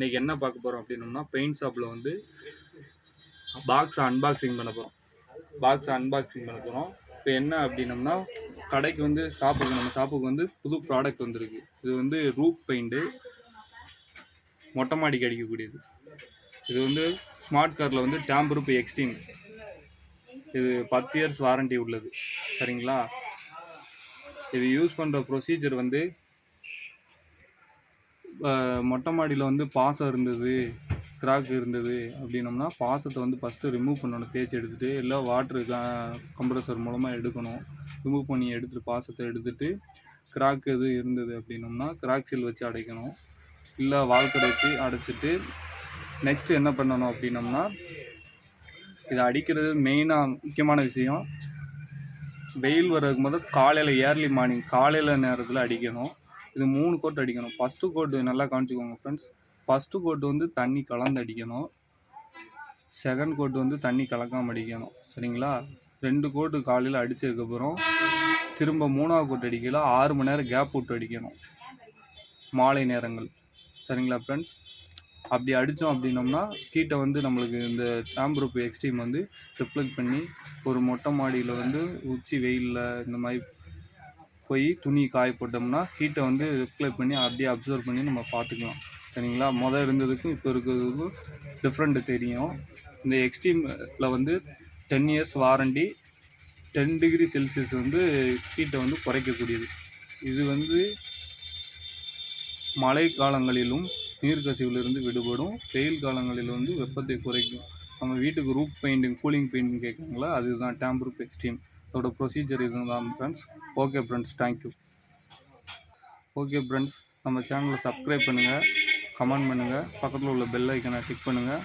இன்றைக்கி என்ன பார்க்க போகிறோம் அப்படின்னோம்னா பெயிண்ட் ஷாப்பில் வந்து பாக்ஸ் அன்பாக்சிங் பண்ண போகிறோம் பாக்ஸ் அன்பாக்சிங் பண்ண போகிறோம் இப்போ என்ன அப்படின்னோம்னா கடைக்கு வந்து ஷாப்புக்கு நம்ம ஷாப்புக்கு வந்து புது ப்ராடக்ட் வந்திருக்கு. இது வந்து ரூப் பெயிண்ட்டு மொட்டை மாடிக்கு அடிக்கக்கூடியது இது வந்து ஸ்மார்ட் காரில் வந்து டேம்பரூப் எக்ஸ்டீம் இது பத்து இயர்ஸ் வாரண்டி உள்ளது. சரிங்களா? இது யூஸ் பண்ணுற ப்ரொசீஜர் வந்து மொட்டை மாடியில் வந்து பாசம் இருந்தது கிராக் இருந்தது அப்படின்னோம்னா பாசத்தை வந்து ஃபஸ்ட்டு ரிமூவ் பண்ணணும் தேய்ச்சி எடுத்துகிட்டு இல்லை வாட்ரு கம்ப்ரஸர் மூலமாக எடுக்கணும். ரிமூவ் பண்ணி எடுத்துகிட்டு பாசத்தை எடுத்துகிட்டு கிராக் எது இருந்தது அப்படின்னோம்னா கிராக் சீல் வச்சு அடைக்கணும். இல்லை வால்கடை வச்சு அடைச்சிட்டு நெக்ஸ்ட்டு என்ன பண்ணணும் அப்படின்னோம்னா இதை அடிக்கிறது மெயினாக முக்கியமான விஷயம். வெயில் வர்றதுக்கு முதல் காலையில் ஏர்லி மார்னிங் காலையில் நேரத்தில் அடிக்கணும். இது மூணு கோட் அடிக்கணும். ஃபஸ்ட்டு கோட்டு நல்லா காமிச்சிக்கோங்க ஃப்ரெண்ட்ஸ் ஃபஸ்ட்டு கோட் வந்து தண்ணி கலந்து அடிக்கணும். செகண்ட் கோட் வந்து தண்ணி கலக்காமல் அடிக்கணும். சரிங்களா? ரெண்டு கோட்டு காலையில் அடித்ததுக்கப்புறம் திரும்ப மூணாவது கோட் அடிக்கல ஆறு மணி நேரம் கேப் விட்டு அடிக்கணும். மாலை நேரங்கள். சரிங்களா ஃப்ரெண்ட்ஸ் அப்படி அடித்தோம் அப்படின்னோம்னா கீட்டை வந்து நம்மளுக்கு இந்த டேம்பரூப் எக்ஸ்ட்ரீம் வந்து ரிஃப்ளெக்ட் பண்ணி ஒரு மொட்டை மாடியில் வந்து உச்சி வெயிலில் இந்த மாதிரி போய் துணி காய போட்டோம்னா ஹீட்டை வந்து ரிப்ளை பண்ணி அப்படியே அப்சர்வ் பண்ணி நம்ம பார்த்துக்கலாம். சரிங்களா? மொதல் இருந்ததுக்கும் இப்போ இருக்கிறதுக்கும் டிஃப்ரெண்ட்டு தெரியும். இந்த எக்ஸ்ட்ரீமில் வந்து ten years warranty ten degree Celsius வந்து ஹீட்டை வந்து குறைக்கக்கூடியது. இது வந்து மழை காலங்களிலும் நீர்க்கசிவிலிருந்து விடுபடும். வெயில் காலங்களில் வந்து வெப்பத்தை குறைக்கும். நம்ம வீட்டுக்கு ரூப் பெயிண்டிங் கூலிங் பெயிண்டிங் கேட்குறாங்களா? அதுதான் டேம்பரூப் எக்ஸ்ட்ரீம் இதோட ப்ரொசீஜர் இதுதான் friends okay friends thank you okay friends நம்ம சேனலை சப்ஸ்கிரைப் பண்ணுங்கள் கமெண்ட் பண்ணுங்கள் பக்கத்தில் உள்ள பெல் ஐக்கனை கிளிக் பண்ணுங்கள்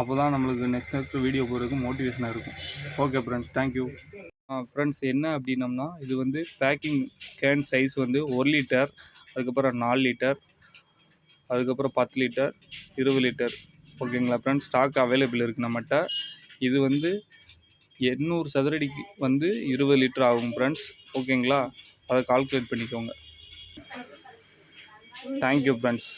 அப்போ தான் நம்மளுக்கு நெக்ஸ்ட் நெக்ஸ்ட் வீடியோ போகிறதுக்கு மோட்டிவேஷனாக இருக்கும். ஓகே ஃப்ரெண்ட்ஸ் தேங்க்யூ ஃப்ரெண்ட்ஸ் என்ன அப்படின்னம்னா இது வந்து பேக்கிங் கேன் சைஸ் வந்து ஒரு லிட்டர் அதுக்கப்புறம் நாலு லிட்டர் அதுக்கப்புறம் பத்து லிட்டர் இருபது லிட்டர் ஓகேங்களா ஃப்ரெண்ட்ஸ் ஸ்டாக் அவைலபிள் இருக்குது நம்மகிட்ட. இது வந்து எண்ணூறு சதுரடிக்கு வந்து இருபது லிட்டர் ஆகும் ஃப்ரெண்ட்ஸ் ஓகேங்களா அதை கால்குலேட் பண்ணிக்கோங்க. Thank you friends